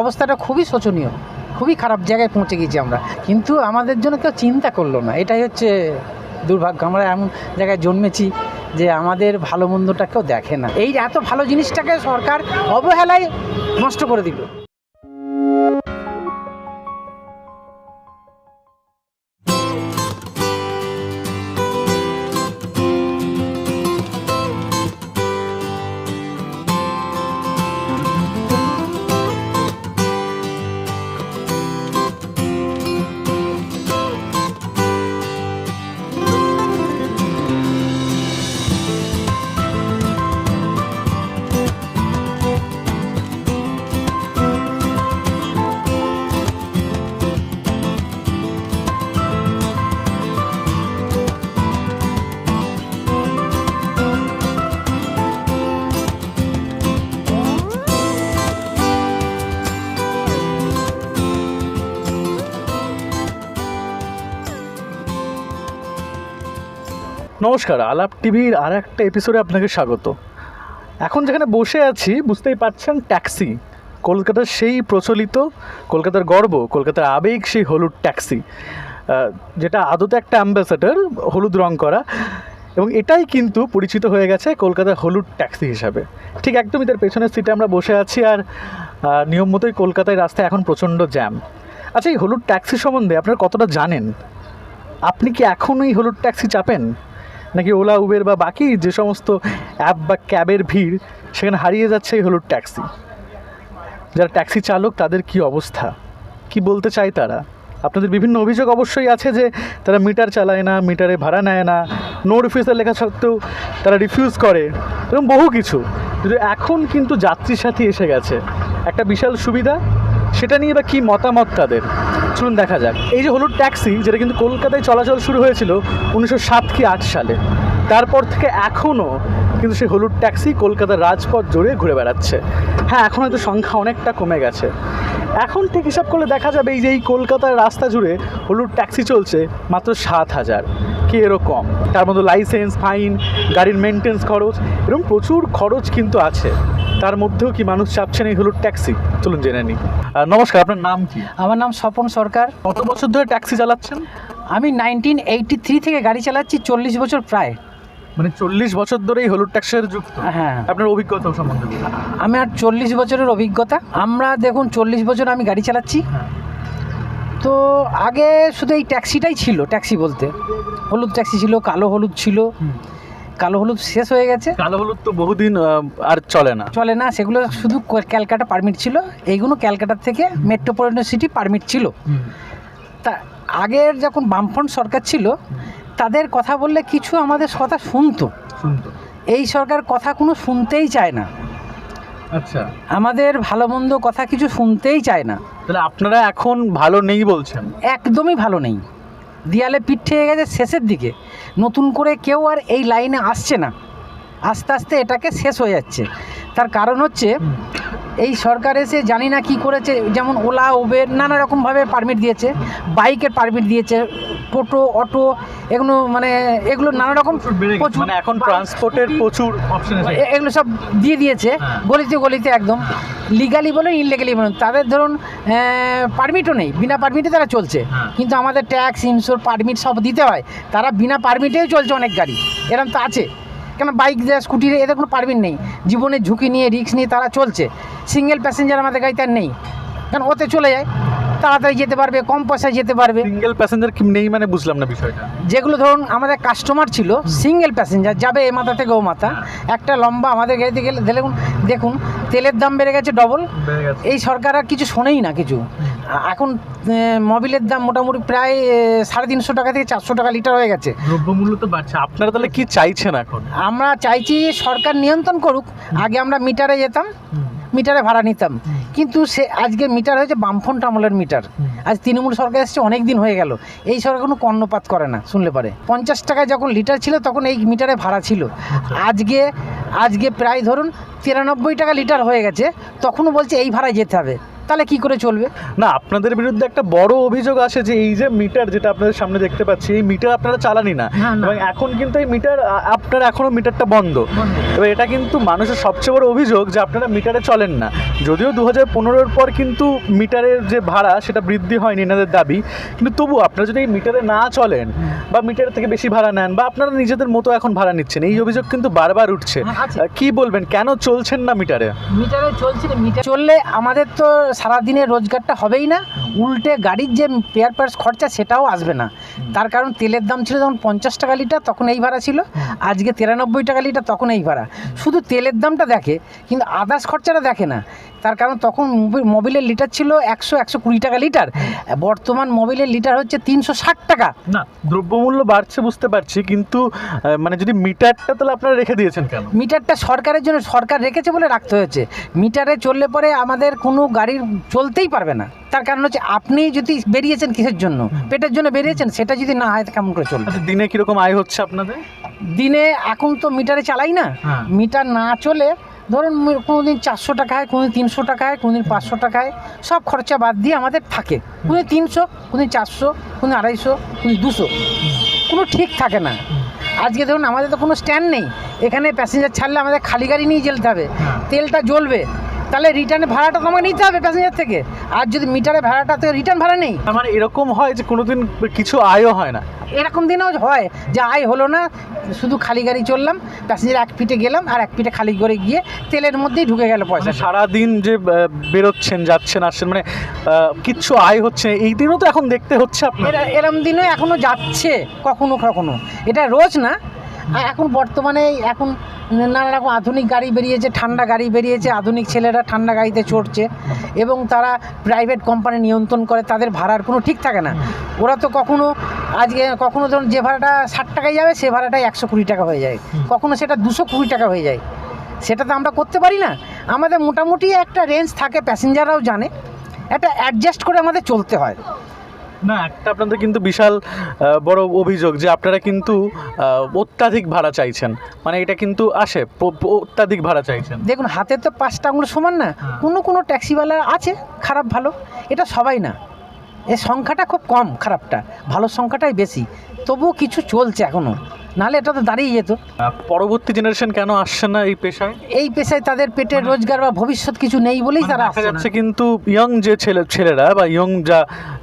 অবস্থাটা খুবই শোচনীয়, খুবই খারাপ জায়গায় পৌঁছে গেছি আমরা। কিন্তু আমাদের জন্য কেউ চিন্তা করল না, এটাই হচ্ছে দুর্ভাগ্য। আমরা এমন জায়গায় জন্মেছি যে আমাদের ভালো মন্দটা কেউ দেখে না। এই এত ভালো জিনিসটাকে সরকার অবহেলায় নষ্ট করে দিল। নমস্কার, আলাপ টিভির আর একটা এপিসোডে আপনাকে স্বাগত। এখন যেখানে বসে আছি, বুঝতেই পারছেন, ট্যাক্সি। কলকাতার সেই প্রচলিত, কলকাতার গর্ব, কলকাতার আবেগ সেই হলুদ ট্যাক্সি। যেটা আদতে একটা অ্যাম্বাসাডার হলুদ রং করা। এবং এটাই কিন্তু পরিচিত হয়ে গেছে কলকাতার হলুদ ট্যাক্সি হিসাবে। ঠিক একদমই তার পেছনের সিটে আমরা বসে আছি আর নিয়ম মতোই কলকাতায় রাস্তায় এখন প্রচণ্ড জ্যাম আচ্ছা এই হলুদ ট্যাক্সি সম্বন্ধে আপনারা কতটা জানেন? আপনি কি এখনও এই হলুদ ট্যাক্সি চাপেন? নাকি ওলা, উবের বা বাকি যে সমস্ত অ্যাপ বা ক্যাবের ভিড়, সেখানে হারিয়ে যাচ্ছে এই হলুদ ট্যাক্সি। যারা ট্যাক্সি চালক, তাদের কি অবস্থা? কি বলতে চায় তারা? আপনাদের বিভিন্ন অভিযোগ অবশ্যই আছে যে তারা মিটার চালায় না, মিটারে ভাড়া নেয় না নো রিফিউজের লেখা সত্ত্বেও তারা রিফিউজ করে এরকম বহু কিছু। কিন্তু এখন কিন্তু যাত্রী সাথী এসে গেছে। একটা বিশাল সুবিধা সেটা নিয়ে বা কী মতামত তাদের? চলুন দেখা যাক। এই যে হলুদ ট্যাক্সি, যেটা কিন্তু কলকাতায় চলাচল শুরু হয়েছিল উনিশশো সাত কি আট সালে। তারপর থেকে এখনও কিন্তু সেই হলুদ ট্যাক্সি কলকাতার রাজপথ জুড়ে ঘুরে বেড়াচ্ছে। হ্যাঁ এখন হয়তো সংখ্যা অনেকটা কমে গেছে। এখন ঠিক হিসাব করলে দেখা যাবে এই যে এই কলকাতার রাস্তা জুড়ে হলুদ ট্যাক্সি চলছে মাত্র সাত হাজার। কি এরকম। তার মধ্যে লাইসেন্স ফাইন গাড়ির মেনটেন্স খরচ এরকম প্রচুর খরচ কিন্তু আছে। তার মধ্যেও কি মানুষ চাপছেন এই হলুদ ট্যাক্সি চলুন জেনে নিই। নমস্কার আপনার নাম কি? আমার নাম স্বপন সরকার। কত বছর ধরে ট্যাক্সি চালাচ্ছেন? আমি নাইনটিন এইটি থ্রি থেকে গাড়ি চালাচ্ছি চল্লিশ বছর প্রায়। মানে চল্লিশ বছর ধরে এই হলুদ ট্যাক্সের যুক্ত হ্যাঁ আপনার অভিজ্ঞতা সম্বন্ধে আমি আর চল্লিশ বছরের অভিজ্ঞতা। আমরা দেখুন চল্লিশ বছর আমি গাড়ি চালাচ্ছি। হ্যাঁ। তো আগে শুধু এই ট্যাক্সিটাই ছিল ট্যাক্সি বলতে। হলুদ ট্যাক্সি ছিল কালো হলুদ ছিল। কালো হলুদ শেষ হয়ে গেছে। কালো হলুদ তো বহুদিন আর চলে না। চলে না সেগুলো শুধু ক্যালকাটা পারমিট ছিল। এইগুলো ক্যালকাটার থেকে মেট্রোপলিটন সিটি পারমিট ছিল। তা আগের যখন বামফ্রন্ট সরকার ছিল তাদের কথা বললে কিছু আমাদের কথা শুনতো। শুনতো। এই সরকার কথা কোনো শুনতেই চায় না। আচ্ছা। আমাদের ভালো মন্দ কথা কিছু শুনতেই চায় না। তাহলে আপনারা এখন ভালো নেই বলছেন? একদমই ভালো নেই। দেয়ালে পিঠ ঠেয়ে গেছে শেষের দিকে। নতুন করে কেউ আর এই লাইনে আসছে না। আস্তে আস্তে এটাকে শেষ হয়ে যাচ্ছে। তার কারণ হচ্ছে এই সরকার এসে জানি না কি করেছে যেমন ওলা উবের নানা রকমভাবে পারমিট দিয়েছে বাইকের পারমিট দিয়েছে টোটো অটো এগুলো মানে এগুলো নানা রকম প্রচুর- মানে এখন ট্রান্সপোর্টের প্রচুর এগুলো সব দিয়ে দিয়েছে হ্যাঁ। গলিতে গলিতে একদম লিগালি বলুন ইনলিগালি বলুন তাদের ধরুন পারমিটও নেই বিনা পারমিটে তারা চলছে হ্যাঁ। কিন্তু আমাদের ট্যাক্স ইন্স্যুর পারমিট সব দিতে হয় তারা বিনা পারমিটেও চলছে অনেক গাড়ি এরকম তো আছে কেন বাইক দেয় স্কুটির এদের কোনো পারমিট নেই। জীবনের ঝুঁকি নিয়ে রিস্ক নিয়ে তারা চলছে। সিঙ্গেল প্যাসেঞ্জার আমাদের গাড়িতে আর নেই। কারণ ওতে চলে যায় তাড়াতাড়ি যেতে পারবে কম পয়সায় যেতে পারবে। সিঙ্গেল প্যাসেঞ্জার কি নেই মানে বুঝলাম না বিষয়টা। যেগুলো ধরুন আমাদের কাস্টমার ছিল সিঙ্গেল প্যাসেঞ্জার যাবে এ মাথা থেকে ও মাথা। একটা লম্বা আমাদের গাড়িতে গেলে দেখুন দেখুন তেলের দাম বেড়ে গেছে ডবল এই সরকার আর কিছু শোনেই না কিছু। এখন মোবিলের দাম মোটামুটি প্রায় সাড়ে তিনশো টাকা থেকে চারশো টাকা লিটার হয়ে গেছে। দ্রব্যমূল্য তো বাড়ছে। আপনারা তাহলে কি চাইছেন এখন? আমরা চাইছি সরকার নিয়ন্ত্রণ করুক। আগে আমরা মিটারে যেতাম মিটারে ভাড়া নিতাম। কিন্তু সে আজকে মিটার হয়েছে বামফ্রন্ট আমলের মিটার। আজ তৃণমূল সরকার এসছে অনেক দিন হয়ে গেল। এই সরকার কোনো কর্ণপাত করে না শুনলে পারে। পঞ্চাশ টাকায় যখন লিটার ছিল তখন এই মিটারে ভাড়া ছিল। আজকে আজকে প্রায় ধরুন তিরানব্বই টাকা লিটার হয়ে গেছে তখনও বলছে এই ভাড়ায় যেতে হবে। তাহলে কি করে চলবে? না আপনাদের বিরুদ্ধে একটা বড় অভিযোগ আসে যে এই যে মিটার যেটা আপনাদের সামনে দেখতে পাচ্ছি এই মিটার আপনারা চালানি না। এবং এখন কিন্তু এই মিটার আপনার এখনও মিটারটা বন্ধ। এবার এটা কিন্তু মানুষের সবচেয়ে বড় অভিযোগ যে আপনারা মিটারে চলেন না। যদিও দু হাজার পনেরোর পর কিন্তু মিটারের যে ভাড়া সেটা বৃদ্ধি হয়নি এনাদের দাবি। কিন্তু তবু আপনারা যদি এই মিটারে না চলেন বা মিটারের থেকে বেশি ভাড়া নেন বা আপনারা নিজেদের মতো এখন ভাড়া নিচ্ছেন এই অভিযোগ কিন্তু বারবার উঠছে। হ্যাঁ, কি বলবেন? কেন চলছেন না মিটারে? মিটারে চলছে মিটার চললে আমাদের তো সারাদিনের রোজগারটা হবেই না। উল্টে গাড়ির যে পেয়ার পার্স খরচা সেটাও আসবে না। তার কারণ তেলের দাম ছিল যখন পঞ্চাশ টাকা লিটার, তখন এই ভাড়া ছিল। আজকে তিরানব্বই টাকা লিটার, তখন এই ভাড়া। শুধু তেলের দামটা দেখে, কিন্তু আদার্স খরচাটা দেখে না। তার কারণ তখন মোবি- মোবিলের লিটার ছিল একশো একশো কুড়ি টাকা লিটার। বর্তমান মোবিলের লিটার হচ্ছে তিনশো ষাট টাকা। না দ্রব্যমূল্য বাড়ছে বুঝতে পারছি কিন্তু মানে যদি মিটারটা তাহলে আপনারা রেখে দিয়েছেন কেন? মিটারটা সরকারের জন্য সরকার রেখেছে বলে রাখতে হয়েছে। মিটারে চললে পরে আমাদের কোনো গাড়ির চলতেই পারবে না। তার কারণ হচ্ছে আপনি যদি বেরিয়েছেন কিসের জন্য? পেটের জন্য বেরিয়েছেন সেটা যদি না হয় কেমন করে চলবে? আচ্ছা দিনে কীরকম আয় হচ্ছে আপনাদের? দিনে এখন তো মিটারে চালাই না। হ্যাঁ। মিটার না চলে ধরুন কোনোদিন চারশো টাকায় কোনো দিন তিনশো টাকায় কোনো দিন পাঁচশো টাকায় সব খরচা বাদ দিয়ে আমাদের থাকে। কোনো দিন তিনশো কোনো দিন চারশো কোনো দিন আড়াইশো কোনো দুশো। কোনো ঠিক থাকে না। আজকে ধরুন আমাদের তো কোনো স্ট্যান্ড নেই। এখানে প্যাসেঞ্জার ছাড়লে আমাদের খালি গাড়ি নিয়ে যেতে হবে। হ্যাঁ। তেলটা জ্বলবে। তাহলে রিটার্নে ভাড়াটা তোমাকে নিতে হবে প্যাসেঞ্জার থেকে। আর যদি মিটারে ভাড়াটা থেকে রিটার্ন ভাড়া নেই? তার মানে এরকম হয় যে কোনোদিন কিছু আয়ও হয় না? এরকম দিনেও হয়। যে আয় হলো না শুধু খালি গাড়ি চললাম প্যাসেঞ্জার এক পিঠে গেলাম আর এক পিঠে খালি করে গিয়ে তেলের মধ্যেই ঢুকে গেল পয়সা। মানে সারাদিন যে বেরোচ্ছেন যাচ্ছেন আসছেন মানে কিচ্ছু আয় হচ্ছে। এই দিনও তো এখন দেখতে হচ্ছে আপনার। এরা এরম দিনও এখনও যাচ্ছে কখনো কখনো। এটা রোজ না আর এখন বর্তমানে এখন নানা রকম আধুনিক গাড়ি বেরিয়েছে ঠান্ডা গাড়ি বেরিয়েছে আধুনিক ছেলেরা ঠান্ডা গাড়িতে চড়ছে এবং তারা প্রাইভেট কোম্পানি নিয়ন্ত্রণ করে তাদের ভাড়ার কোনো ঠিক থাকে না। ওরা তো কখনো আজকে কখনো ধরুন যে ভাড়াটা ষাট টাকায় যাবে সে ভাড়াটা একশো কুড়ি টাকা হয়ে যায়। কখনো সেটা দুশো কুড়ি টাকা হয়ে যায়। সেটা তো আমরা করতে পারি না। আমাদের মোটামুটি একটা রেঞ্জ থাকে প্যাসেঞ্জাররাও জানে। একটা অ্যাডজাস্ট করে আমাদের চলতে হয়। না একটা আপনাদের কিন্তু বিশাল বড় অভিযোগ যে আপনারা কিন্তু অত্যাধিক ভাড়া চাইছেন। মানে এটা কিন্তু আসে অত্যাধিক ভাড়া চাইছেন। দেখুন হাতে তো পাঁচটা আঙুল সমান না। হ্যাঁ। কোনো কোনো ট্যাক্সিওয়ালা আছে খারাপ ভালো। এটা সবাই না। এর সংখ্যাটা খুব কম খারাপটা। ভালো সংখ্যাটাই বেশি। তবুও কিছু চলছে এখনও নাহলে এটা তো দাঁড়িয়ে যেত। পরবর্তী জেনারেশন কেন আসছে না এই পেশায়? এই পেশায় তাদের পেটের রোজগার বা ভবিষ্যৎ কিছু নেই বলেই মানে তারা আসছে যাচ্ছে কিন্তু ইয়ং যে ছেলে ছেলেরা বা ইয়ং যা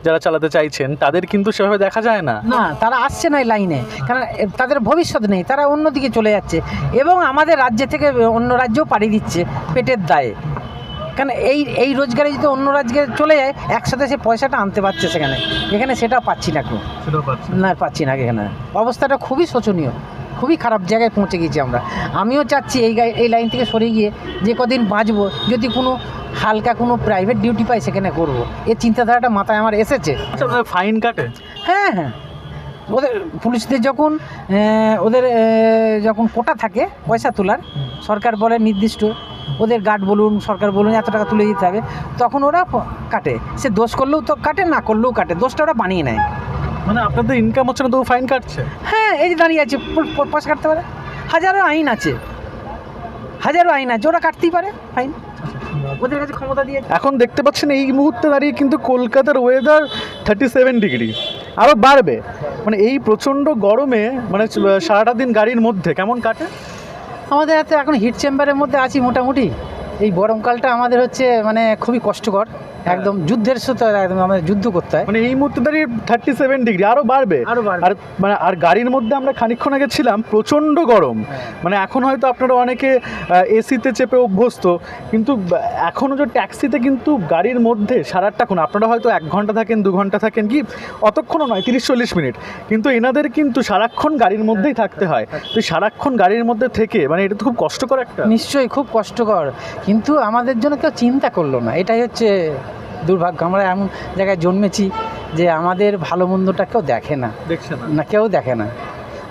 যারা চালাতে চাইছেন তাদের কিন্তু সেভাবে দেখা যায় না। না তারা আসছে না এই লাইনে কারণ তাদের ভবিষ্যৎ নেই তারা অন্যদিকে চলে যাচ্ছে। এবং আমাদের রাজ্য থেকে অন্য রাজ্যেও পাড়ি দিচ্ছে পেটের দায়ে। কারণ এই এই রোজগারে যদি অন্য রাজ্যে চলে যায় একসাথে সে পয়সাটা আনতে পারছে সেখানে। এখানে সেটা পাচ্ছি না কেউ। না। পাচ্ছি না এখানে। অবস্থাটা খুবই শোচনীয়। খুবই খারাপ জায়গায় পৌঁছে গিয়েছি আমরা। আমিও চাচ্ছি এই এই লাইন থেকে সরে গিয়ে যে কদিন বাঁচবো যদি কোনো হালকা কোনো প্রাইভেট ডিউটি পাই সেখানে করব। এই চিন্তাধারাটা মাথায় আমার এসেছে। আচ্ছা ফাইন কাটে? হ্যাঁ হ্যাঁ। ওদের পুলিশদের যখন ওদের যখন কোটা থাকে পয়সা তোলার সরকার বলে নির্দিষ্ট। ওদের গার্ড বলুন সরকার বলুন এত টাকা তুলে দিতে হবে। তখন ওরা কাটে। সে দোষ করলেও তো কাটে না করলেও কাটে। দোষটা ওরা বানিয়ে নেয়। মানে আপনাদের ইনকাম হচ্ছে না তবু ফাইন কাটছে? হ্যাঁ এই যে দাঁড়িয়ে আছে প- প- কাটতে পারে। হাজারো আইন আছে। হাজারো আইন আছে ওরা কাটতেই পারে ফাইন ওদের কাছে ক্ষমতা দিয়ে এখন দেখতে পাচ্ছেন এই মুহূর্তে দাঁড়িয়ে কিন্তু কলকাতার ওয়েদার থার্টি সেভেন ডিগ্রি আরও বাড়বে। মানে এই প্রচণ্ড গরমে মানে সারাটা দিন গাড়ির মধ্যে কেমন কাটে? আমাদের এত এখন হিট চেম্বারের মধ্যে আছি মোটামুটি। এই গরমকালটা আমাদের হচ্ছে মানে খুবই কষ্টকর। একদম যুদ্ধের সাথে একদম আমাদের যুদ্ধ করতে হয়। মানে এই মুহূর্তে দাঁড়িয়ে থার্টি সেভেন ডিগ্রি আরও বাড়বে। আরও মানে আর গাড়ির মধ্যে আমরা খানিকক্ষণ আগে ছিলাম প্রচণ্ড গরম। মানে এখন হয়তো আপনারা অনেকে এসিতে চেপে অভ্যস্ত কিন্তু এখনও যে ট্যাক্সিতে কিন্তু গাড়ির মধ্যে সারাটাক্ষণ আপনারা হয়তো এক ঘণ্টা থাকেন দু ঘণ্টা থাকেন কি অতক্ষণও নয় তিরিশ চল্লিশ মিনিট। কিন্তু এনাদের কিন্তু সারাক্ষণ গাড়ির মধ্যেই থাকতে হয়। তো সারাক্ষণ গাড়ির মধ্যে থেকে মানে এটা তো খুব কষ্টকর একটা। নিশ্চয়ই খুব কষ্টকর। কিন্তু আমাদের জন্য কেউ চিন্তা করল না। এটাই হচ্ছে দুর্ভাগ্য আমরা এমন জায়গায় জন্মেছি যে আমাদের ভালো মন্দটা কেউ দেখে না। দেখছে না। কেউ দেখে না।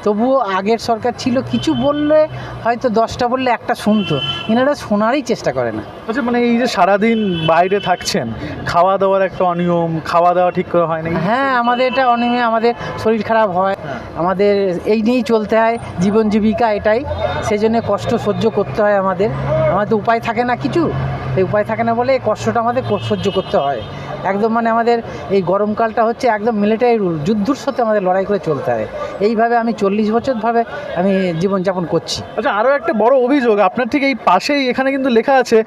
তবুও আগের সরকার ছিল কিছু বললে হয়তো দশটা বললে একটা শুনতো এনারা শোনারই চেষ্টা করে না। আচ্ছা মানে এই যে সারাদিন বাইরে থাকছেন খাওয়া দাওয়ার একটা অনিয়ম খাওয়া দাওয়া ঠিক করে হয় না হ্যাঁ আমাদের এটা অনিয়মে আমাদের শরীর খারাপ হয় হ্যাঁ। আমাদের এই নিয়েই চলতে হয় জীবন জীবিকা এটাই সেই জন্য কষ্ট সহ্য করতে হয় আমাদের। আমাদের তো উপায় থাকে না কিছু। এই উপায় থাকে না বলে এই কষ্টটা আমাদের সহ্য করতে হয়। একদম মানে আমাদের এই গরমকালটা হচ্ছে একদম মিলিটারি রুল যুদ্ধর সাথে আমাদের লড়াই করে চলতে হয়। এইভাবে আমি চল্লিশ বছরভাবে আমি জীবনযাপন করছি। আচ্ছা আরও একটা বড় অভিযোগ আপনার ঠিক এই পাশেই এখানে কিন্তু লেখা আছে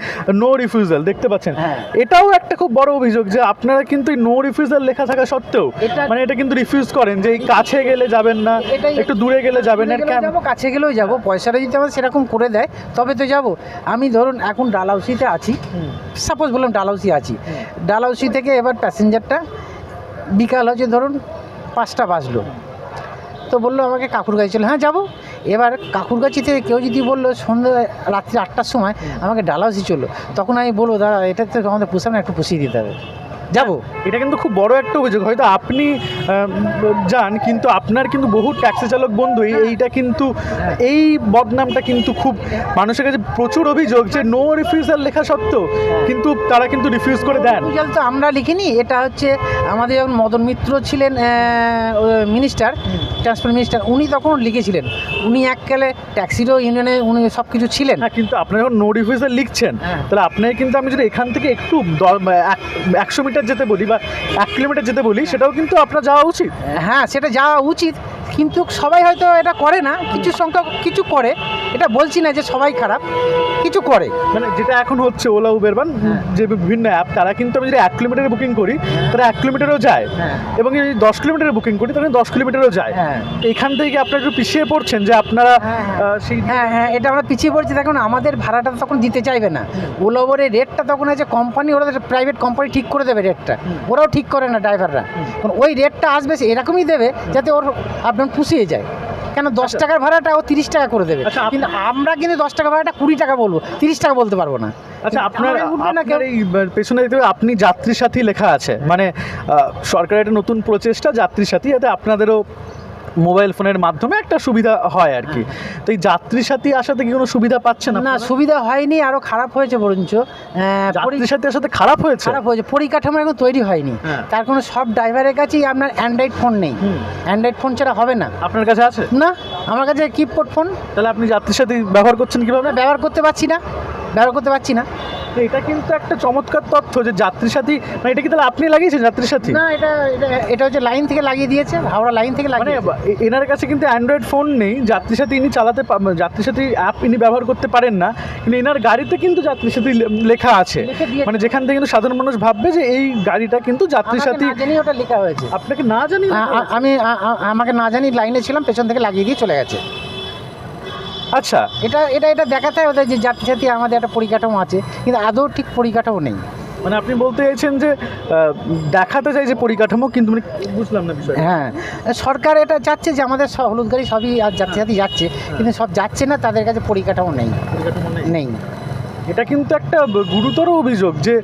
নো রিফিউজাল দেখতে পাচ্ছেন? হ্যাঁ। এটাও একটা খুব বড় অভিযোগ যে আপনারা কিন্তু নো রিফিউজাল লেখা থাকা সত্ত্বেও মানে এটা কিন্তু রিফিউজ করেন যে এই কাছে গেলে যাবেন না একটু দূরে গেলে যাবেন না কেন? যাব কাছে গেলেও যাব পয়সাটা যদি আমার সেরকম করে দেয় তবে তো যাব। আমি ধরুন এখন ডালাউসিতে আছি। সাপোজ বললাম ডালাউসি আছি। ডালাউসি থেকে এবার প্যাসেঞ্জারটা বিকাল হচ্ছে ধরুন পাঁচটা বাজলো। তো বলল আমাকে কাকুরগাছি চলো হ্যাঁ যাব। এবার কাকুরগাছি থেকে কেউ যদি বলল সন্ধ্যা রাত্রি আটটার সময় আমাকে ডালাউসি চলো তখন আমি বলব দাদা এটা তো আমাদের পুষাবে না একটু পুষিয়ে দিতে হবে। যাব। এটা কিন্তু খুব বড় একটা অভিযোগ। হয়তো আপনি যান কিন্তু আপনার কিন্তু বহু ট্যাক্সি চালক বন্ধু এইটা কিন্তু এই বদনামটা কিন্তু খুব মানুষের কাছে প্রচুর অভিযোগ যে নো রিফিউজাল লেখা সত্ত্বেও কিন্তু তারা কিন্তু রিফিউজ করে দেন। তো আমরা লিখিনি এটা হচ্ছে আমাদের যখন মদন মিত্র ছিলেন মিনিস্টার ট্রান্সপোর্ট মিনিস্টার উনি তখন লিখেছিলেন। উনি এককালে ট্যাক্সিরও ইউনিয়নে উনি সব কিছু ছিলেন। হ্যাঁ কিন্তু আপনারা যখন নো রিফিউজাল লিখছেন হ্যাঁ। তাহলে আপনাকে কিন্তু আমি যদি এখান থেকে একটু একশো মিটার যেতে বলি বা এক কিলোমিটার যেতে বলি, সেটাও কিন্তু আপনার যাওয়া উচিত? হ্যাঁ সেটা যাওয়া উচিত। কিন্তু সবাই হয়তো এটা করে না কিছু সংখ্যক কিছু করে এটা বলছি না যে সবাই খারাপ কিছু করে। মানে যেটা এখন হচ্ছে ওলা উবের বা হ্যাঁ। যে বিভিন্ন অ্যাপ তারা কিন্তু আমি যদি এক কিলোমিটারের বুকিং করি তারা এক কিলোমিটারও যায়। হ্যাঁ। এবং যদি দশ কিলোমিটারের বুকিং করি তাহলে দশ কিলোমিটারও যায়। হ্যাঁ। এখান থেকে আপনারা একটু পিছিয়ে পড়ছেন যে আপনারা হ্যাঁ, হ্যাঁ। সেই হ্যাঁ হ্যাঁ এটা আমরা পিছিয়ে পড়ছি দেখুন আমাদের ভাড়াটা তখন দিতে চাইবে না। ওলা ওভারের রেটটা তখন আছে কোম্পানি ওরা প্রাইভেট কোম্পানি ঠিক করে দেবে রেটটা ওরাও ঠিক করে না ড্রাইভাররা ওই রেটটা আসবে এরকমই দেবে যাতে ওর আপনার পুষিয়ে যায়। কেন দশ টাকার ভাড়াটা ও তিরিশ টাকা করে দেবে। আচ্ছা, কিন্তু আমরা কিন্তু দশ টাকা ভাড়াটা কুড়ি টাকা বলব তিরিশ টাকা বলতে পারব না। আচ্ছা আপনার। আপনার এই পেছনে আপনি যাত্রী সাথী লেখা আছে। মানে সরকারের একটা নতুন প্রচেষ্টা যাত্রী সাথী যাতে আপনাদেরও মোবাইল ফোনের মাধ্যমে একটা সুবিধা হয় আর কি। তো এই যাত্রী সাথী আসাতে কি কোনো সুবিধা পাচ্ছেন না? সুবিধা হয়নি আরও খারাপ হয়েছে বরঞ্চ আহ, পরি- যাত্রী সাথী আসাতে খারাপ হয়েছে? খারাপ হয়েছে পরিকাঠামো এখন তৈরি হয়নি। হ্যাঁ। তার কোনো সব ড্রাইভারের কাছেই আপনার অ্যান্ড্রয়েড ফোন নেই। অ্যান্ড্রয়েড ফোন ছাড়া হবে না। আপনার কাছে আছে? না আমার কাছে কিপবোর্ড ফোন তাহলে আপনি যাত্রী সাথী ব্যবহার করছেন কীভাবে? ব্যবহার করতে পারছি না। ব্যবহার করতে পারছি না। এটা কিন্তু একটা চমৎকার তথ্য যে যাত্রী সাথী মানে এটা কি তাহলে আপনি লাগিয়েছেন যাত্রী সাথী? না এটা এটা- হচ্ছে লাইন থেকে লাগিয়ে দিয়েছে হাওড়া লাইন থেকে মানে লাগিয়ে এ- এনার কাছে কিন্তু অ্যান্ড্রয়েড ফোন নেই যাত্রী সাথী ইনি চালাতে পা- যাত্রী সাথী অ্যাপ ইনি ব্যবহার করতে পারেন না কিন্তু এনার গাড়িতে কিন্তু যাত্রী সাথী লেখা আছে। মানে যেখান থেকে কিন্তু সাধারণ মানুষ ভাববে যে এই গাড়িটা কিন্তু যাত্রী সাথী ওটা লেখা হয়েছে। আপনাকে না জানি আমি আমাকে না জানি লাইনে ছিলাম পেছন থেকে লাগিয়ে দিয়ে চলে গেছে। আচ্ছা এটা এটা এটা দেখাতে হয় যে যাত্রী সাথী আমাদের একটা পরিকাঠামো আছে কিন্তু আদৌ ঠিক পরিকাঠামো নেই। মানে আপনি বলতে চাইছেন যে দেখাতে চাই যে পরিকাঠামো কিন্তু মানে বুঝলাম না বিষয় হ্যাঁ সরকার এটা যাচ্ছে যে আমাদের সব হলুদ গাড়ি সবই আর যাত্রী সাথী যাচ্ছে কিন্তু সব যাচ্ছে না তাদের কাছে পরিকাঠামো নেই। নেই। এটা কিন্তু একটা গুরুতর অভিযোগ যে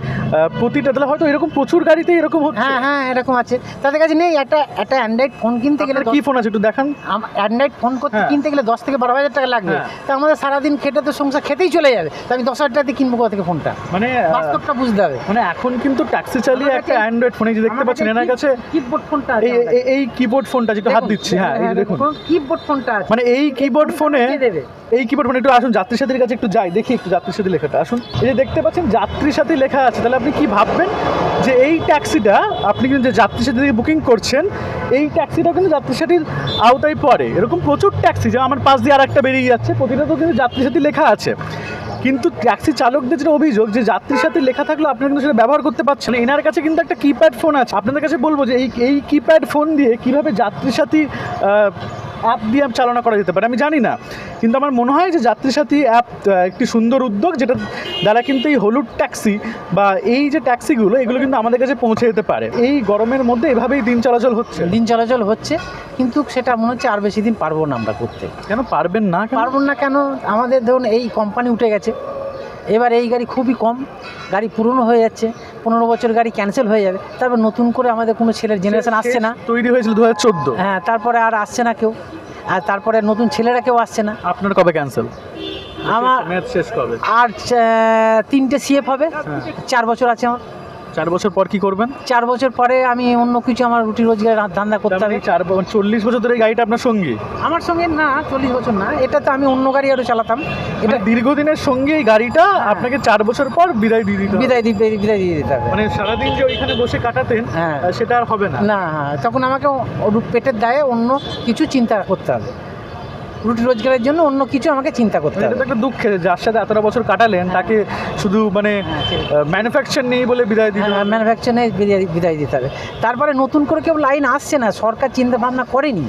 প্রতিটা তাহলে হয়তো এরকম প্রচুর গাড়িতে এরকম হচ্ছে? হ্যাঁ হ্যাঁ এরকম আছে। তাদের কাছে নেই একটা একটা অ্যান্ড্রয়েড ফোন কিনতে গেলে কি ফোন আছে একটু দেখান। অ্যান্ড্রয়েড ফোন করতে হ্যাঁ। কিনতে গেলে দশ থেকে বারো হাজার টাকা লাগবে। হ্যাঁ। তা আমাদের সারাদিন খেটে তো সংসার খেতেই চলে যাবে। তা আমি দশ হাজার টাকা দিয়ে কিনবো কোথা থেকে ফোনটা মানে বাস্তবটা বুঝতে হবে। মানে এখন কিন্তু ট্যাক্সি চালিয়ে একটা অ্যান্ড্রয়েড ফোনে যে দেখতে পাচ্ছেন এনার কাছে কিবোর্ড ফোনটা এই কিবোর্ড ফোনটা যেটা হাত দিচ্ছি হ্যাঁ এই দেখুন। কিবোর্ড ফোনটা আছে। মানে এই কিবোর্ড ফোনে এই কিবোর্ড ফোনে একটু আসুন যাত্রী সাথীর কাছে একটু যাই দেখি একটু যাত্রী সাথী লেখাটা। আসুন এই যে দেখতে পাচ্ছেন যাত্রী সাথী লেখা আছে তাহলে আপনি কি ভাববেন যে এই ট্যাক্সিটা, আপনি কিন্তু যে যাত্রী সাথী বুকিং করছেন, এই ট্যাক্সিটা কিন্তু যাত্রী সাথীর আওতায় পড়ে। এরকম প্রচুর ট্যাক্সি, যে আমার পাশ দিয়ে আর একটা বেরিয়ে যাচ্ছে প্রতিটা তো কিন্তু যাত্রী সাথী লেখা আছে। কিন্তু ট্যাক্সি চালকদের যেটা অভিযোগ, যে যাত্রীর সাথে লেখা থাকলে আপনারা কিন্তু সেটা ব্যবহার করতে পারছেন। এনার কাছে কিন্তু একটা কিপ্যাড ফোন আছে। আপনাদের কাছে বলব যে এই এই কিপ্যাড ফোন দিয়ে কীভাবে যাত্রী সাথী অ্যাপ দিয়ে চালনা করা যেতে পারে আমি জানি না। কিন্তু আমার মনে হয় যে যাত্রী সাথী অ্যাপ একটি সুন্দর উদ্যোগ যেটা দ্বারা কিন্তু এই হলুদ ট্যাক্সি বা এই যে ট্যাক্সিগুলো এগুলো কিন্তু আমাদের কাছে পৌঁছে যেতে পারে। এই গরমের মধ্যে এভাবেই দিন চলাচল হচ্ছে। দিন চলাচল হচ্ছে কিন্তু সেটা মনে হচ্ছে আর বেশি দিন পারব না আমরা করতে। কেন পারবেন না? পারব না কেন? আমাদের ধরুন এই কোম্পানি উঠে গেছে। এবার এই গাড়ি খুবই কম। গাড়ি পুরনো হয়ে যাচ্ছে পনেরো বছর গাড়ি ক্যান্সেল হয়ে যাবে। তারপর নতুন করে আমাদের কোনো ছেলের জেনারেশন আসছে না। তৈরি হয়েছিল দু হাজার চোদ্দ। হ্যাঁ তারপরে আর আসছে না কেউ। আর তারপরে নতুন ছেলেরা কেউ আসছে না। আপনার কবে ক্যান্সেল আমার আর তিনটে সিএফ হবে। চার বছর আছে আমার। চার বছর পর কি করবেন? চার বছর পরে আমি অন্য কিছু আমার রুটি রোজগার ধান্দা করতে তার মানে হবে চার চল্লিশ বছর ধরে গাড়িটা আপনার সঙ্গী? আমার সঙ্গে না চল্লিশ বছর না। এটা তো আমি অন্য গাড়ি আরও চালাতাম। এটা এটা দীর্ঘদিনের সঙ্গে এই গাড়িটা আপনাকে চার বছর পর বিদায় দিয়ে দিতে বিদায় দিয়ে বিদায় দিয়ে দিতে হবে। মানে সারাদিন যে ওইখানে বসে কাটাতেন হ্যাঁ। সেটা আর হবে না। না হ্যাঁ তখন আমাকে পেটের দায়ে অন্য কিছু চিন্তা করতে হবে। রুটি রোজগারের জন্য অন্য কিছু আমাকে চিন্তা করতে হবে। একটা দুঃখের যার সাথে এতটা বছর কাটালেন তাকে শুধু মানে হ্যাঁ, ম্যানুফ্যাকচার নেই বলে বিদায় দিতে হবে। ম্যানুফ্যাকচারে বিদায় বিদায় দিতে হবে। তারপরে নতুন করে কেউ লাইন আসছে না সরকার চিন্তা ভাবনা করেনি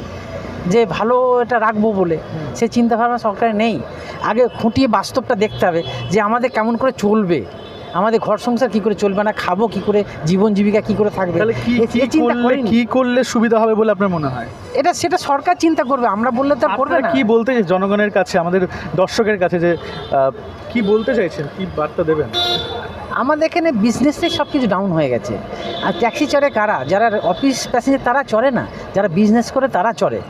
যে ভালো এটা রাখব বলে। সে চিন্তা ভাবনা সরকারে নেই। আগে খুঁটিয়ে বাস্তবটা দেখতে হবে যে আমাদের কেমন করে চলবে। আমাদের ঘর সংসার কি করে চলবে না? খাব কি করে? জীবন জীবিকা কি করে থাকবে? চিন্তা করেনি। কি করলে সুবিধা হবে বলে আপনার মনে হয়? এটা সেটা সরকার চিন্তা করবে আমরা বললে তো করবে না। কি বলতে জনগণের কাছে আমাদের দর্শকের কাছে যে কি বলতে চাইছেন? কি বার্তা দেবেন? আমাদের এখানে বিজনেসটাই সব কিছু ডাউন হয়ে গেছে। আর ট্যাক্সি চড়ে কারা? যারা অফিস প্যাসেঞ্জার তারা চড়ে না? যারা বিজনেস করে তারা চড়ে।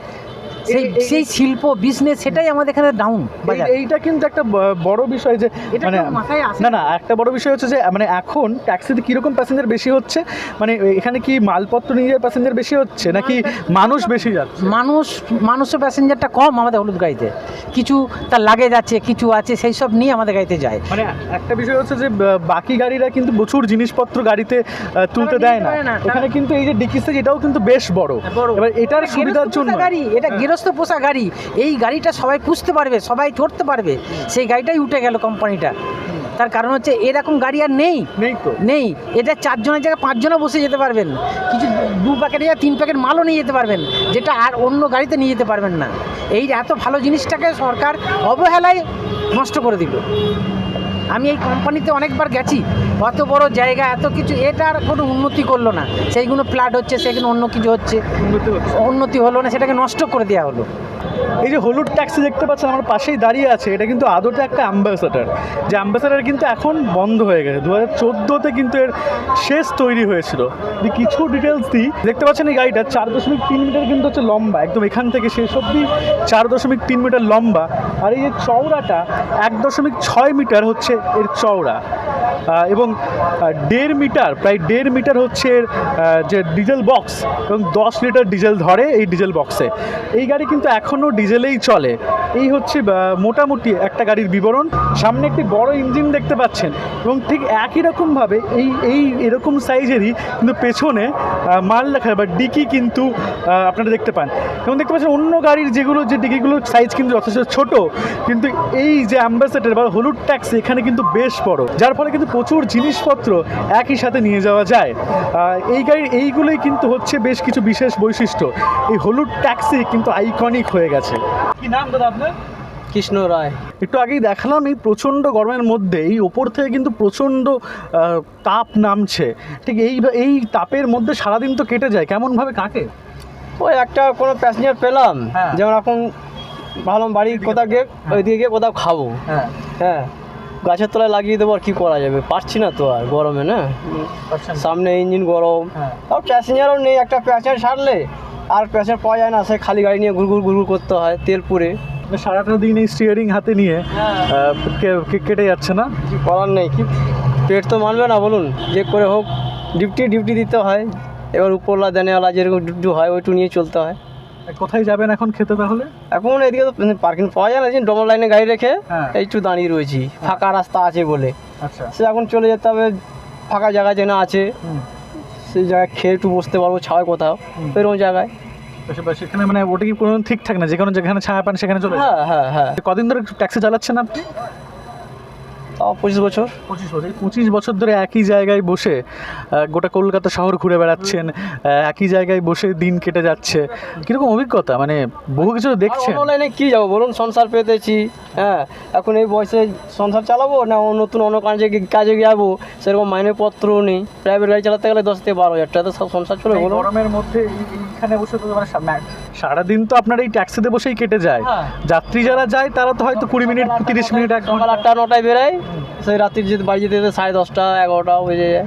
সেই সেই শিল্প বিজনেস সেটাই আমাদের এখানে ডাউন এইটা কিন্তু একটা বড় বিষয় যে মানে না না একটা বড় বিষয় হচ্ছে যে মানে এখন ট্যাক্সিতে কীরকম প্যাসেঞ্জার বেশি হচ্ছে? মানে এখানে কি মালপত্র নিয়ে যাওয়ার প্যাসেঞ্জার বেশি হচ্ছে নাকি মানুষ বেশি যাচ্ছে? মানুষ মানুষের প্যাসেঞ্জারটা কম আমাদের হলুদ গাড়িতে। কিছু তার লাগেজ আছে কিছু আছে সেই সব নিয়ে আমাদের গাড়িতে যায়। মানে একটা বিষয় হচ্ছে যে বাকি গাড়িরা কিন্তু প্রচুর জিনিসপত্র গাড়িতে তুলতে দেয় না। এখানে কিন্তু এই যে ডিকিসে এটাও কিন্তু বেশ বড়। বড়। এবার এটার সুবিধার জন্য গাড়ি এটা গেরস্ত পোষা গাড়ি এই গাড়িটা সবাই পুষতে পারবে সবাই চড়তে পারবে। সেই গাড়িটাই উঠে গেল কোম্পানিটা তার কারণ হচ্ছে এরকম গাড়ি আর নেই। নেই তো। নেই। এটা চারজনের জায়গায় পাঁচজনও বসে যেতে পারবেন। কিছু দু প্যাকেট या তিন প্যাকেট মালও নিয়ে যেতে পারবেন যেটা আর অন্য গাড়িতে নিয়ে যেতে পারবেন না। এই এত ভালো জিনিসটাকে সরকার অবহেলায় নষ্ট করে দিল। আমি এই কোম্পানিতে অনেকবার গেছি। অত বড় জায়গা এত কিছু এটার কোনো উন্নতি করল না। সেইগুলো ফ্ল্যাট হচ্ছে সেগুলো অন্য কিছু হচ্ছে। উন্নতি হলো না সেটাকে নষ্ট করে দেওয়া হলো। এই যে হলুদ ট্যাক্সি দেখতে পাচ্ছেন, আমার পাশেই দাঁড়িয়ে আছে। এটা কিন্তু আদতে একটা অ্যাম্বাসাডার যে অ্যাম্বাসাডার কিন্তু এখন বন্ধ হয়ে গেছে। দু হাজার কিন্তু এর শেষ তৈরি হয়েছিল। যদি কিছু ডিটেলস দিই, দেখতে পাচ্ছেন এই গাড়িটা চার দশমিক তিন মিটার কিন্তু হচ্ছে লম্বা। একদম এখান থেকে শেষ অবধি চার দশমিক তিন মিটার লম্বা। আর এই যে চওড়াটা এক দশমিক ছয় মিটার হচ্ছে এর চওড়া। এবং দেড় মিটার, প্রায় দেড় মিটার হচ্ছে যে ডিজেল বক্স এবং দশ লিটার ডিজেল ধরে এই ডিজেল বক্সে। এই গাড়ি কিন্তু এখনও ডিজেলেই চলে। এই হচ্ছে মোটামুটি একটা গাড়ির বিবরণ। সামনে একটি বড় ইঞ্জিন দেখতে পাচ্ছেন এবং ঠিক একই রকমভাবে এই এই এরকম সাইজেরই কিন্তু পেছনে মাল রাখা বা ডিকি কিন্তু আপনারা দেখতে পান। এবং দেখতে পাচ্ছেন অন্য গাড়ির যেগুলো, যে ডিকিগুলোর সাইজ কিন্তু যথেষ্ট ছোট, কিন্তু এই যে অ্যাম্বাসেডার বা হলুদ ট্যাক্সি এখানে কিন্তু বেশ বড়। যার ফলে কিন্তু প্রচুর জিনিসপত্র একই সাথে নিয়ে যাওয়া যায়। এই গাড়ির এইগুলোই কিন্তু হচ্ছে বেশ কিছু বিশেষ বৈশিষ্ট্য। এই হলুদ ট্যাক্সি কিন্তু আইকনিক হয়ে গেছে। কি নাম দাদা আপনার? কৃষ্ণ রায়। একটু আগেই দেখালাম এই প্রচণ্ড গরমের মধ্যে এই ওপর থেকে কিন্তু প্রচণ্ড তাপ নামছে। ঠিক এই এই তাপের মধ্যে সারাদিন তো কেটে যায় কেমনভাবে কাকে ওই একটা কোনো প্যাসেঞ্জার পেলাম হ্যাঁ। যেমন এখন ভাবলাম বাড়ি কোথাও গিয়ে ওইদিকে গিয়ে কোথাও খাব। হ্যাঁ। হ্যাঁ। গাছের তলায় লাগিয়ে দেবো আর কী করা যাবে? পারছি না তো আর গরমে না? সামনে ইঞ্জিন গরম। হ্যাঁ। আর প্যাসেঞ্জারও নেই একটা প্যাসেঞ্জার ছাড়লে আর প্যাসেঞ্জার পাওয়া যায় না সে খালি গাড়ি নিয়ে ঘুরঘুর ঘুরঘুর করতে হয় তেল পুড়ে সারাটা দিন এই স্টিয়ারিং হাতে নিয়ে কে- কেটে যাচ্ছে না? কিছু করার নেই কি পেট তো মানবে না বলুন। যে করে হোক ডিউটি ডিউটি দিতে হয়। এবার উপরলা দেনেওয়ালা যেরকম ডিউটি হয় ওইটু নিয়ে চলতে হয়। কোথায় যাবেন এখন খেতে তাহলে? এখন এদিকে তো পার্কিং পাওয়া যায় না যে ডবল লাইনে গাড়ি রেখে হ্যাঁ। একটু দাঁড়িয়ে রয়েছি ফাঁকা রাস্তা আছে বলে। আচ্ছা। সে এখন চলে যেতে হবে ফাঁকা জায়গা যেন আছে। সেই জায়গায় খেয়ে একটু বসতে পারব ছাওয়ায় কোথাও। এরকম জায়গায়। সেখানে মানে ওটা কি কোনো ঠিকঠাক না যে কোনো যেখানে ছায়া পান সেখানে চলে হ্যাঁ হ্যাঁ হ্যাঁ। কদিন ধরে ট্যাক্সি চালাচ্ছেন আপনি? তাও পঁচিশ বছর? পঁচিশ বছর। পঁচিশ বছর ধরে একই জায়গায় বসে গোটা কলকাতা শহর ঘুরে বেড়াচ্ছেন একই জায়গায় বসে দিন কেটে যাচ্ছে। কীরকম অভিজ্ঞতা? মানে বহু কিছু দেখছেন। অন্য লাইনে কী যাব বলুন সংসার পেতেছি হ্যাঁ। এখন এই বয়সে সংসার চালাবো না নতুন অন্য কাজে কাজে যাব? সেরকম মাইনেপত্রও নেই। প্রাইভেট গাড়ি চালাতে গেলে দশ থেকে বারো হাজার টাকা তো সব সংসার চলে গরমের মধ্যে এইখানে বসে তো মানে সারাদিন তো আপনার এই ট্যাক্সিতে বসেই কেটে যায়। হ্যাঁ। যাত্রী যারা যায় তারা তো হয়তো কুড়ি মিনিট তিরিশ মিনিট এক সকাল আটটা নটায় বেরাই সেই রাত্রির যেতে বাড়ি যেতে যেতে সাড়ে দশটা এগারোটা বেজে যায়।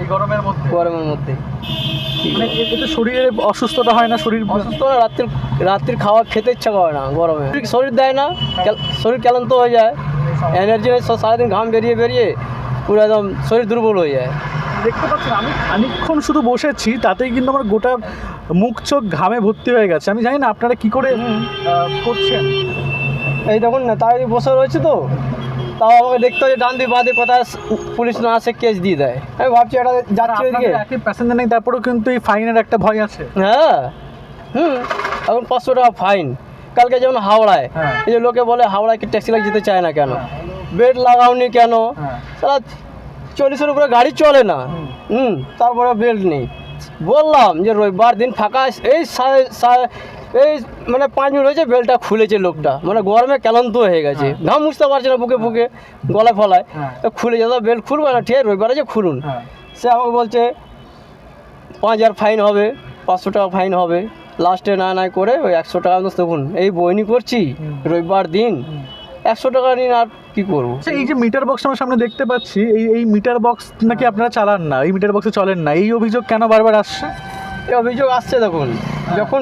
এই গরমের মধ্যে? গরমের মধ্যে। মানে এতে শরীরে অসুস্থতা হয় না? শরীর অসুস্থ না রাত্রির রাত্রির খাওয়া খেতে ইচ্ছা করে না গরমে। শরীর দেয় না শরীর ক্লান্ত হয়ে যায়। এনার্জি সব সারাদিন ঘাম বেরিয়ে বেরিয়ে পুরো একদম শরীর দুর্বল হয়ে যায়। দেখতে পাচ্ছেন আমি খানিকক্ষণ শুধু বসেছি তাতেই কিন্তু আমার গোটা মুখ চোখ ঘামে ভর্তি হয়ে গেছে। আমি জানি না আপনারা কি করে করছেন। এই দেখুন না তাই বসে রয়েছে তো। তাও আমাকে দেখতে হবে ডান দিয়ে বাঁধে কোথায় পুলিশ না আসে কেস দিয়ে দেয়। আমি ভাবছি এটা যাচ্ছে ওইদিকে প্যাসেঞ্জার নেই তারপরেও কিন্তু এই ফাইনের একটা ভয় আছে। হ্যাঁ। হুম এখন পাঁচশো টাকা ফাইন কালকে যেমন হাওড়ায় হ্যাঁ। এই যে লোকে বলে হাওড়ায় কি ট্যাক্সি লাগিয়ে যেতে চায় না কেন? বেড লাগাওনি কেন? হ্যাঁ। সারা চল্লিশের উপরে গাড়ি চলে না। হুম। তারপরে বেল্ট নেই। বললাম যে রবিবার দিন ফাঁকা এই এই মানে পাঁচ মিনিট হয়েছে বেলটা খুলেছে লোকটা। মানে গরমে ক্লান্ত হয়ে গেছে। ঘাম মুছতে পারছে না বুকে বুকে গলায় ফলায়। হ্যাঁ। তো খুলে যেত বেল্ট খুলবে না ঠিক আছে রবিবার আছে খুলুন। হ্যাঁ। সে আমাকে বলছে পাঁচ হাজার ফাইন হবে পাঁচশো টাকা ফাইন হবে। লাস্টে না না করে ওই একশো টাকা দেখুন এই বইনি করছি রবিবার দিন। একশো টাকা নিন আর কি করব? আচ্ছা এই যে মিটার বক্স আমার সামনে দেখতে পাচ্ছি এই এই মিটার বক্স নাকি আপনারা চালান না? এই মিটার বক্সে চলেন না। এই অভিযোগ কেন বারবার আসছে? এই অভিযোগ আসছে দেখুন যখন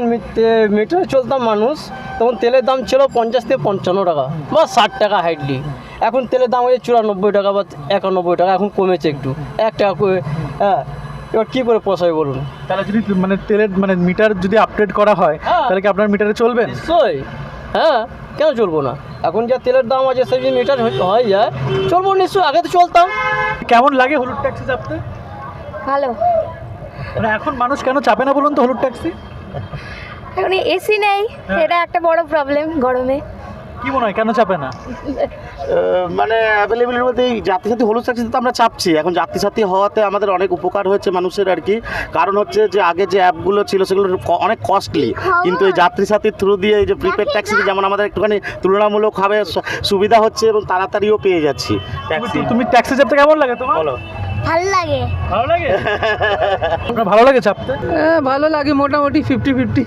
মিটারে চলতাম মানুষ তখন তেলের দাম ছিল পঞ্চাশ থেকে পঞ্চান্ন টাকা বা ষাট টাকা হাইটলি এখন তেলের দাম হয়েছে চুরানব্বই টাকা বা একানব্বই টাকা এখন কমেছে একটু এক টাকা করে হ্যাঁ এবার কী করে পোষায় বলুন? তাহলে যদি মানে তেলের মানে মিটার যদি আপডেট করা হয় হ্যাঁ। তাহলে কি আপনার মিটারে চলবে? নিশ্চয়ই। হ্যাঁ কেন চলবো না? এখন যা তেলের দাম আছে সেই যদি মিটার হয়ে- হয়ে যায় চলবো নিশ্চয়ই আগে তো চলতাম। কেমন লাগে হলুদ ট্যাক্সি চাপতে? ভালো। মানে এখন মানুষ কেন চাপে না বলুন তো হলুদ ট্যাক্সি এখন এসি নেই হ্যাঁ। এটা একটা বড় প্রবলেম গরমে। কি মনে হয়? কেন চাপে না? মানে অ্যাভেলেবেল বলতে এই যাত্রী সাথী হলুদ ট্যাক্সিতে তো আমরা চাপছি। এখন যাত্রী সাথী হওয়াতে আমাদের অনেক উপকার হয়েছে মানুষের আর কি। কারণ হচ্ছে যে আগে যে অ্যাপগুলো ছিল সেগুলো ক- অনেক কস্টলি কিন্তু এই যাত্রী সাথীর থ্রু দিয়ে এই যে প্রিপেড ট্যাক্সিতে যেমন আমাদের একটুখানি তুলনামূলকভাবে সুবিধা হচ্ছে এবং তাড়াতাড়িও পেয়ে যাচ্ছি ট্যাক্সি তুমি ট্যাক্সি চাপতে কেমন লাগে তোমার? বলো। ভালো লাগে। ভালো লাগে? ভালো লাগে চাপতে? ভালো লাগে মোটামুটি ফিফটি ফিফটি